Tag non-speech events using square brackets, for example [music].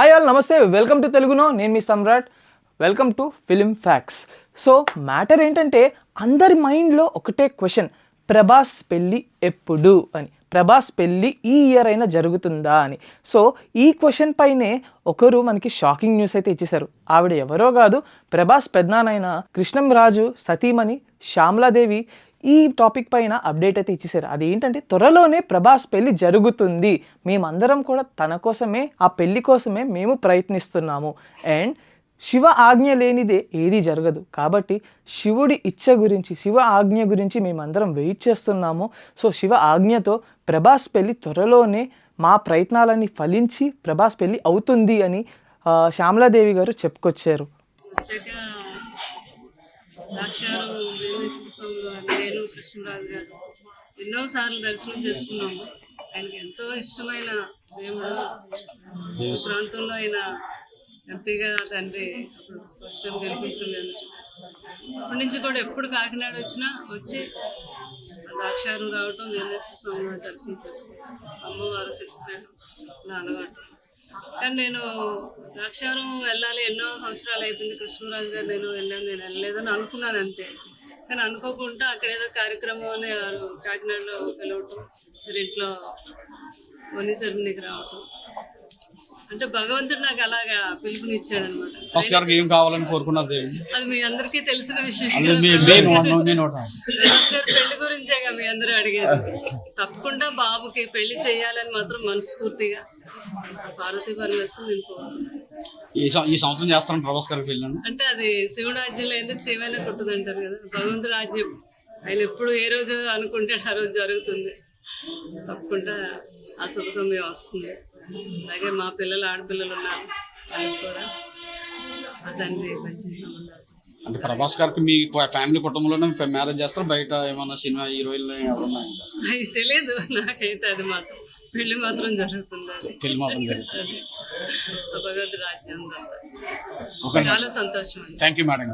Hi all నమస్తే. Welcome to తెలుగునో నేను మీ Samrat. Welcome to film facts so matter ఏంటంటే అందరి మైండ్లో ఒకటే క్వశ్చన్ ప్రభాస్ పెళ్ళి ఎప్పుడు అని. ప్రభాస్ పెళ్ళి ఈ ఇయర్ అయినా జరుగుతుందా అని. సో ఈ క్వశ్చన్ పైనే ఒకరు మనకి షాకింగ్ న్యూస్ అయితే ఇచ్చేశారు. ఆవిడ ఎవరో కాదు ప్రభాస్ పెద్దనానైన కృష్ణం రాజు సతీమణి శ్యామలాదేవి ఈ టాపిక్ పైన అప్డేట్ అయితే ఇచ్చేసారు. అది ఏంటంటే త్వరలోనే ప్రభాస్ పెళ్ళి జరుగుతుంది. మేమందరం కూడా తన కోసమే ఆ పెళ్ళి కోసమే మేము ప్రయత్నిస్తున్నాము. అండ్ శివ ఆజ్ఞ లేనిదే ఏది జరగదు. కాబట్టి శివుడి ఇచ్చ గురించి శివ ఆజ్ఞ గురించి మేమందరం వెయిట్ చేస్తున్నాము. సో శివ ఆజ్ఞతో ప్రభాస్ పెళ్ళి త్వరలోనే మా ప్రయత్నాలన్నీ ఫలించి ప్రభాస్ పెళ్ళి అవుతుంది అని శ్యామలాదేవి గారు చెప్పుకొచ్చారు. ద్రాక్షారు వేణుస్వామిలో నేను కృష్ణరాజు గారు. ఎన్నో సార్లు దర్శనం చేసుకున్నాము. ఆయనకి ఎంతో ఇష్టమైన దేవుడు. ప్రాంతంలో ఆయన ఎంపీగా తండ్రి ఫస్ట్ టైం అప్పటి నుంచి కూడా ఎప్పుడు కాకినాడ వచ్చినా వచ్చి ద్రాక్షారు రావటం వేణేశ్వర స్వామి వారి దర్శనం చేసుకుంటాం. అమ్మవారు శక్తిపేట నాన్నగారు కానీ నేను ద్రాక్షారం వెళ్ళాలి ఎన్నో సంవత్సరాలు అయిపోయింది. కృష్ణరాజు గారు నేను వెళ్ళాను నేను వెళ్ళలేదని అనుకున్నాను అంతే. కానీ అనుకోకుండా అక్కడ ఏదో కార్యక్రమం అని వారు కాకినాడలో పిలవటం మరి ఇంట్లో వని సెరమనీకి రావటం. అంటే భగవంతుడు నాకు అలాగా పిలుపునిచ్చాడు అనమాట ఏం కావాలని కోరుకున్నారు అది మీ అందరికీ తెలిసిన విషయం. అది [laughs] గురించేగా మీ అందరూ అడిగేది తప్పకుండా బాబుకి పెళ్ళి చేయాలని మాత్రం మనస్ఫూర్తిగా పార్వతీ పరమేశ్వరం నేను కోరుకుంటున్నాను. ఈ సంవత్సరం చేస్తాను ప్రభాస్ గారికి వెళ్ళాను అంటే అది శివుడు రాజ్యంలో ఎందుకు చేయమైనా కుట్టదు అంటారు కదా. భగవంతుడు రాజ్యం ఆయన ఎప్పుడు ఏ రోజు అనుకుంటే ఆ రోజు జరుగుతుంది. తప్పకుండా ఆ శుభ సమయం వస్తుంది. అలాగే మా పిల్లలు ఆడపిల్లలు ఉన్నారు. వాళ్ళకి కూడా ఆ తండ్రి మంచి సంబంధాలు. అంటే ప్రభాస్ గారికి మీ ఫ్యామిలీ కుటుంబంలోనే మ్యారేజ్ చేస్తారు? బయట ఏమన్నా సినిమా ఎవరున్నా అది తెలియదు. నాకైతే అది మాత్రం పెళ్ళి మాత్రం జరుగుతుంది పెళ్ళి మాత్రం రాజ్యం ఓకే చాలా సంతోషం థ్యాంక్ యూ మేడం